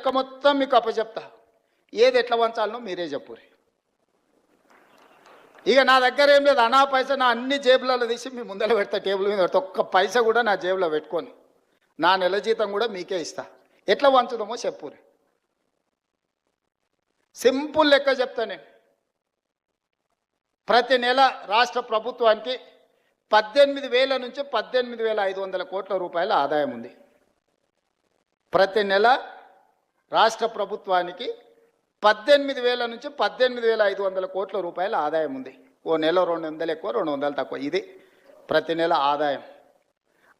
లెక్క మొత్తం మీకు అప్పచెప్తా. ఏది ఎట్లా వంచాలనో మీరే చెప్పురి ఇక నా దగ్గర ఏం లేదు అనా పైసా నా అన్ని జేబులలో తీసి మీ ముందర పెడతా టేబుల్ మీద పెడతా. ఒక్క పైసా కూడా నా జేబులో పెట్టుకొని నా నెల జీతం కూడా మీకే ఇస్తా. ఎట్లా వంచుదామో చెప్పురి సింపుల్ లెక్క చెప్తా నేను. ప్రతి నెల రాష్ట్ర ప్రభుత్వానికి పద్దెనిమిది వేల నుంచి పద్దెనిమిది వేల ఐదు వందల కోట్ల రూపాయల ఆదాయం ఉంది. ప్రతి నెల రాష్ట్ర ప్రభుత్వానికి పద్దెనిమిది వేల నుంచి పద్దెనిమిది వేల ఐదు వందల కోట్ల రూపాయల ఆదాయం ఉంది. ఓ నెల రెండు వందలు ఎక్కువ రెండు వందలు తక్కువ. ఇది ప్రతి నెల ఆదాయం.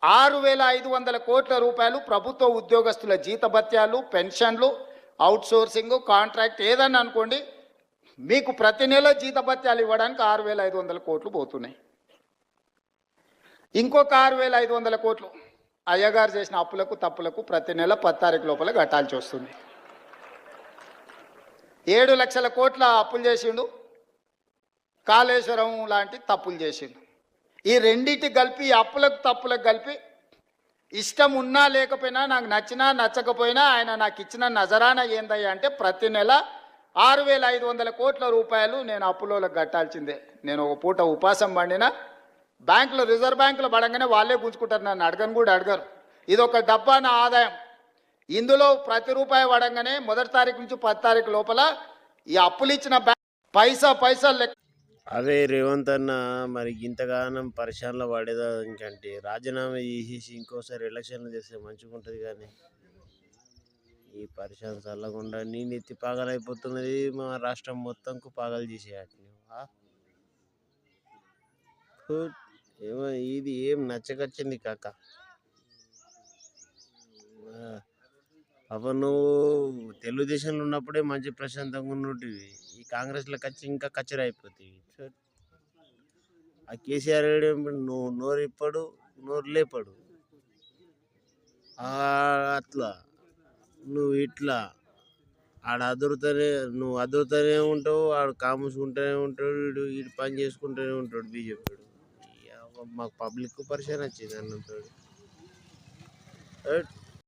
ఆరు వేల ఐదు వందల కోట్ల రూపాయలు ప్రభుత్వ ఉద్యోగస్తుల జీతభత్యాలు పెన్షన్లు అవుట్సోర్సింగ్ కాంట్రాక్ట్ ఏదన్నా అనుకోండి మీకు ప్రతి నెల జీతభత్యాలు ఇవ్వడానికి ఆరు వేల ఐదు వందల కోట్లు పోతున్నాయి. ఇంకొక ఆరు వేల ఐదు వందల కోట్లు అయ్యగారు చేసిన అప్పులకు తప్పులకు ప్రతి నెల పది తారీఖు లోపల కట్టాల్సి వస్తుంది. ఏడు లక్షల కోట్ల అప్పులు చేసిండు. కాళేశ్వరం లాంటి తప్పులు చేసిండు. ఈ రెండింటి కలిపి అప్పులకు తప్పులకు కలిపి ఇష్టం ఉన్నా లేకపోయినా నాకు నచ్చినా నచ్చకపోయినా ఆయన నాకు ఇచ్చిన నజరాన ఏందయ్యా అంటే ప్రతి నెల ఆరు వేల ఐదు వందల కోట్ల రూపాయలు నేను అప్పులోకి కట్టాల్సిందే. నేను ఒక పూట ఉపాసం పండినా బ్యాంకులో రిజర్వ్ బ్యాంకులో పడంగానే వాళ్ళే గుంజుకుంటారు. నన్ను అడగను కూడా అడగరు. ఇది ఒక డబ్బా నా ఆదాయం. ఇందులో ప్రతి రూపాయి పడంగానే మొదటి తారీఖు నుంచి పది తారీఖు లోపల ఈ అప్పులు ఇచ్చిన బ్యాంక్ పైసా పైసా లెక్క అదే రేవంత్ అన్న మరి ఇంతగానం పరిశానలో పడేదానికంటే రాజీనామా చేసేసి ఇంకోసారి ఎలక్షన్లు చేస్తే మంచిగా ఉంటుంది కానీ. ఈ పరిశాన చల్లకుండా నేను ఎత్తి పాగలైపోతున్నది మా రాష్ట్రం మొత్తంకు పాగలు చేసేయాలి. ఏమో ఇది ఏం నచ్చకొచ్చింది కాక. పాపం నువ్వు తెలుగుదేశంలో ఉన్నప్పుడే మంచి ప్రశాంతంగా ఉన్నట్టువి ఈ కాంగ్రెస్లోకి వచ్చి ఇంకా కచ్చర అయిపోతాయి. ఆ కేసీఆర్ నువ్వు నోరు ఇప్పడు నోరు లేపడు. అట్లా. నువ్వు ఇట్లా. ఆడ అదురుతూనే నువ్వు అదురుతూనే ఉంటావు ఆడు కాముసుకుంటూనే ఉంటాడు వీడు వీడు పని చేసుకుంటూనే ఉంటాడు బీజేపీ మాకు పబ్లిక్ పరిచయం వచ్చింది అన్నంటాడు